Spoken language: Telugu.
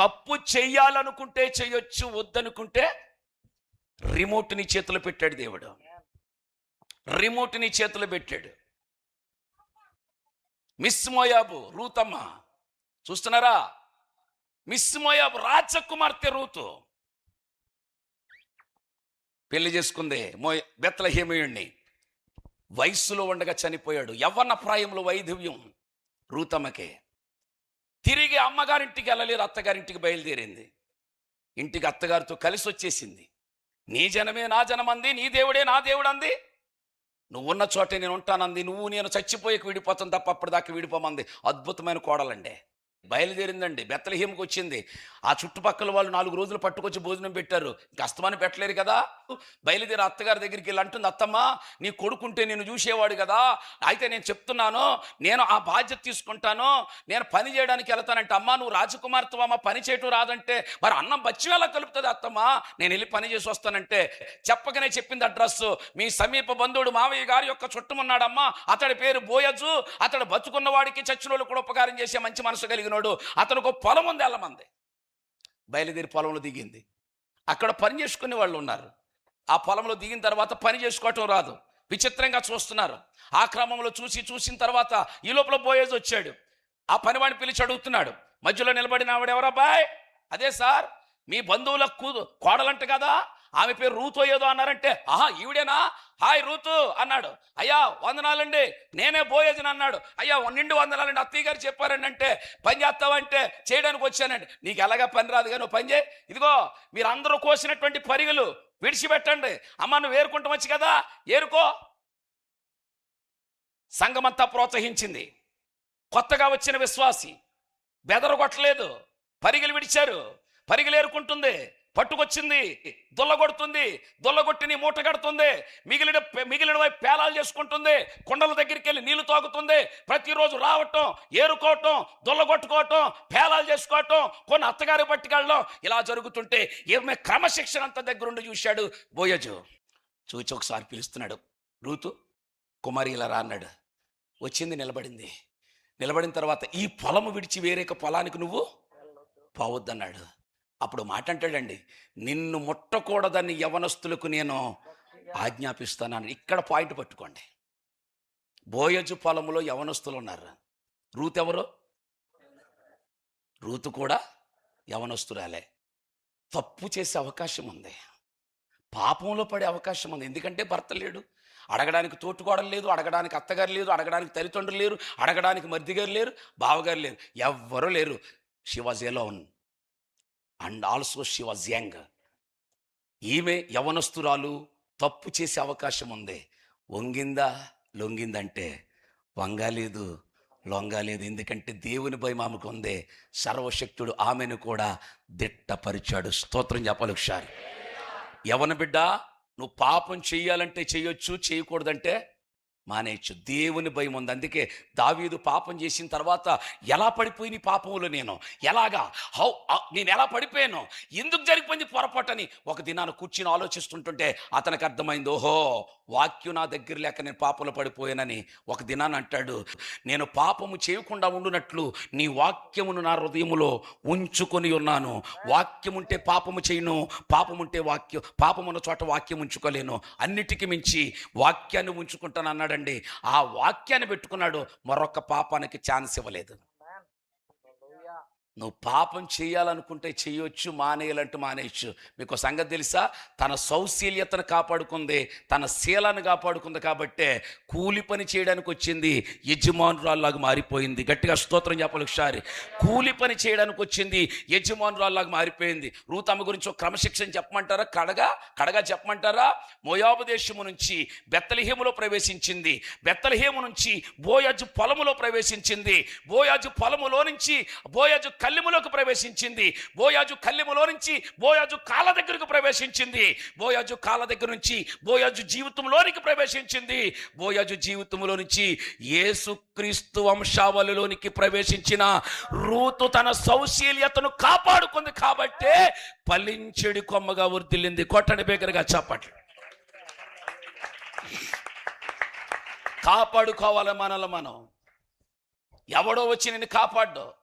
తప్పు చెయ్యాలనుకుంటే చేయొచ్చు వద్దనుకుంటే రిమోట్ నీ చేతిలో పెట్టాడు దేవుడు. రిమోట్ నీ చేతిలో పెట్టాడు. మిస్ మోయాబు రూతమ్మ చూస్తున్నారా? మిస్ మోయాబు రాజకుమార్తె రూతు. పెళ్ళి చేసుకుంది మోయ బెత్తలహేమయుణ్ణి వయస్సులో ఉండగా చనిపోయాడు. యవ్వన ప్రాయంలో వైధవ్యం రూతమ్మకే. తిరిగి అమ్మగారింటికి వెళ్ళలేదు అత్తగారింటికి బయలుదేరింది. ఇంటికి అత్తగారితో కలిసి వచ్చేసింది. నీ జనమే నా జనమంది నీ దేవుడే నా దేవుడు అంది నువ్వున్న చోటే నేను ఉంటానంది నువ్వు నేను చచ్చిపోయేకి విడిపోతాను తప్ప అప్పటిదాకా విడిపోమంది. అద్భుతమైన కోడలండి. బయలుదేరిందండి. బెత్తలహీమకు వచ్చింది. ఆ చుట్టుపక్కల వాళ్ళు నాలుగు రోజులు పట్టుకొచ్చి భోజనం పెట్టారు. ఇంకా అస్తమాని పెట్టలేరు కదా. బయలుదేరి అత్తగారి దగ్గరికి వెళ్ళి అంటుంది అత్తమ్మ నీ కొడుకుంటే నేను చూసేవాడు కదా. అయితే నేను చెప్తున్నాను నేను ఆ బాధ్యత తీసుకుంటాను. నేను పని చేయడానికి వెళ్తానంటే అమ్మా నువ్వు రాజకుమార్తె అమ్మ పని చేయటం రాదంటే మరి అన్నం బచ్చి ఎలా కలుపుతుంది అత్తమ్మ. నేను వెళ్ళి పని చేసి వస్తానంటే చెప్పకనే చెప్పింది అడ్రస్ మీ సమీప బంధువుడు మావయ్య గారి యొక్క చుట్టమున్నాడమ్మా. అతడి పేరు బోయజు. అతడు బతుకున్న వాడికి చచ్చిన వాళ్ళు కూడా ఉపకారం చేసే మంచి మనసు కలిగి కలిగినోడు అతనికి ఒక పొలం ఉంది ఎల్లమంది. బయలుదేరి పొలంలో దిగింది. అక్కడ పని చేసుకునే వాళ్ళు ఉన్నారు. ఆ పొలంలో దిగిన తర్వాత పని చేసుకోవటం రాదు. విచిత్రంగా చూస్తున్నారు. ఆ క్రమంలో చూసి చూసిన తర్వాత ఈ లోపల బోయేజ్ వచ్చాడు. ఆ పనివాడిని పిలిచి అడుగుతున్నాడు. మధ్యలో నిలబడిన ఆవిడ ఎవరా బాయ్ అదే సార్ మీ బంధువుల కూ కోడలంట కదా? ఆమె పేరు రూతో ఏదో అన్నారంటే ఆహా ఈవిడేనా? హాయ్ రూతు అన్నాడు. అయ్యా వందనాలండి. నేనే బోయేజన్ అన్నాడు. అయ్యా నిండు వందనాలండి. అత్తయ్య గారు చెప్పారండి అంటే పని చేస్తావంటే చేయడానికి వచ్చానండి. నీకు ఎలాగా పని రాదు కానీ పని చేయి. ఇదిగో మీరు అందరూ కోసినటువంటి పరిగలు విడిచిపెట్టండి. అమ్మ నువ్వు ఏరుకుంటాం కదా ఏరుకో. సంఘమంతా ప్రోత్సహించింది. కొత్తగా వచ్చిన విశ్వాసి బెదరగొట్టలేదు. పరిగలు విడిచారు. పరిగెలు ఏరుకుంటుంది పట్టుకొచ్చింది దుల్లగొడుతుంది దుల్లగొట్టిని మూట కడుతుంది మిగిలిన మిగిలిన వైపు పేలాలు చేసుకుంటుంది కొండల దగ్గరికి వెళ్ళి నీళ్ళు తాగుతుంది ప్రతిరోజు రావటం ఏరుకోవటం దుల్లగొట్టుకోవటం పేలాలు చేసుకోవటం కొన్ని అత్తగారి పట్టుకెళ్ళడం ఇలా జరుగుతుంటే ఏమే క్రమశిక్షణ అంత దగ్గరుండి చూశాడు బోయజు. చూచి ఒకసారి పిలుస్తున్నాడు. రూతు కుమారి ఇలా రా అన్నాడు. వచ్చింది నిలబడింది. నిలబడిన తర్వాత ఈ పొలము విడిచి వేరేక పొలానికి నువ్వు పోవద్దన్నాడు. అప్పుడు మాట అంటాడండి నిన్ను ముట్టకూడదని యవనస్తులకు నేను ఆజ్ఞాపిస్తానని ఇక్కడ పాయింట్ పట్టుకోండి. బోయజు పొలంలో యవనస్తులు ఉన్నారు రూత్ ఎవరు? రూతు కూడా యవనస్తురాలే. తప్పు చేసే అవకాశం ఉంది. పాపంలో పడే అవకాశం ఉంది. ఎందుకంటే భర్త లేడు. అడగడానికి తోటుకోవడం లేదు అడగడానికి అత్తగారు లేదు అడగడానికి తల్లిదండ్రులు లేరు అడగడానికి మర్దిగారు లేరు బావగారు లేరు. ఎవ్వరూ లేరు. She was alone and also she was young ఈమె యవనస్తురాలు తప్పు చేసే అవకాశం ఉంది. వంగిందా? లొంగిందంటే వంగలేదు లొంగలేదు ఎందుకంటే దేవుని భయం ఆమెకు ఉంది. సర్వశక్తుడు ఆమెను కూడా దిట్టపరిచాడు. స్తోత్రం చెప్పాలి ఒకసారి. యవన బిడ్డ నువ్వు పాపం చెయ్యాలంటే చేయొచ్చు చేయకూడదంటే మానేయచ్చు. దేవుని భయం ఉంది. అందుకే దావీదు పాపం చేసిన తర్వాత ఎలా పడిపోయిన పాపములు నేను? ఎలాగా? హౌ నేను ఎలా పడిపోయాను? ఎందుకు జరిగిపోయింది పొరపాటని ఒక దినాన్ని కూర్చుని ఆలోచిస్తుంటుంటే అతనికి అర్థమైంది ఓహో వాక్యం నా దగ్గర లేక నేను పాపంలో పడిపోయానని ఒక దినాన్ని అంటాడు నేను పాపము చేయకుండా ఉండునట్లు నీ వాక్యమును నా హృదయములో ఉంచుకొని ఉన్నాను. వాక్యం ఉంటే పాపము చేయను పాపముంటే వాక్యం పాపమున్న చోట వాక్యం ఉంచుకోలేను. అన్నిటికీ మించి వాక్యాన్ని ఉంచుకుంటాను అన్నాడు అండి ఆ వాక్యాన్ని పెట్టుకున్నాడు. మరొక పాపానికి ఛాన్స్ ఇవ్వలేదు. నువ్వు పాపం చేయాలనుకుంటే చేయొచ్చు మానేయాలంటూ మానేయచ్చు. మీకు ఒక సంగతి తెలుసా? తన సౌశీల్యతను కాపాడుకుంది తన శీలాన్ని కాపాడుకుంది కాబట్టే కూలి పని చేయడానికి వచ్చింది యజమానురాల్లాగా మారిపోయింది. గట్టిగా స్తోత్రం చెప్పాలి ఒకసారి. కూలి పని చేయడానికి వచ్చింది యజమానురాల్లాగా మారిపోయింది. రూతమ్మ గురించి ఒక క్రమశిక్షణ చెప్పమంటారా? కడగా? కడగా చెప్పమంటారా? మోయాబు దేశము నుంచి బెత్తలహేములో ప్రవేశించింది. బెత్తలహేము నుంచి బోయాజు పొలములో ప్రవేశించింది. బోయాజు పొలములో నుంచి బోయాజు కల్లిములోకి ప్రవేశించింది. బోయాజు కల్లిములో నుంచి బోయాజు కాళ్ళ దగ్గరకు ప్రవేశించింది. బోయాజు కాళ్ళ దగ్గర నుంచి బోయాజు జీవితంలోనికి ప్రవేశించింది. బోయాజు జీవితంలో నుంచి యేసుక్రీస్తు వంశావళిలోనికి ప్రవేశించిన రూతు తన సౌశీల్యతను కాపాడుకుంది కాబట్టే పలించెడి కొమ్మగా వృద్ధిల్లింది కొట్టడి బేగరగా చెప్పట్లు. కాపాడుకోవాలి మనల్ని మనం. ఎవడో వచ్చి నిన్ను కాపాడ్డు.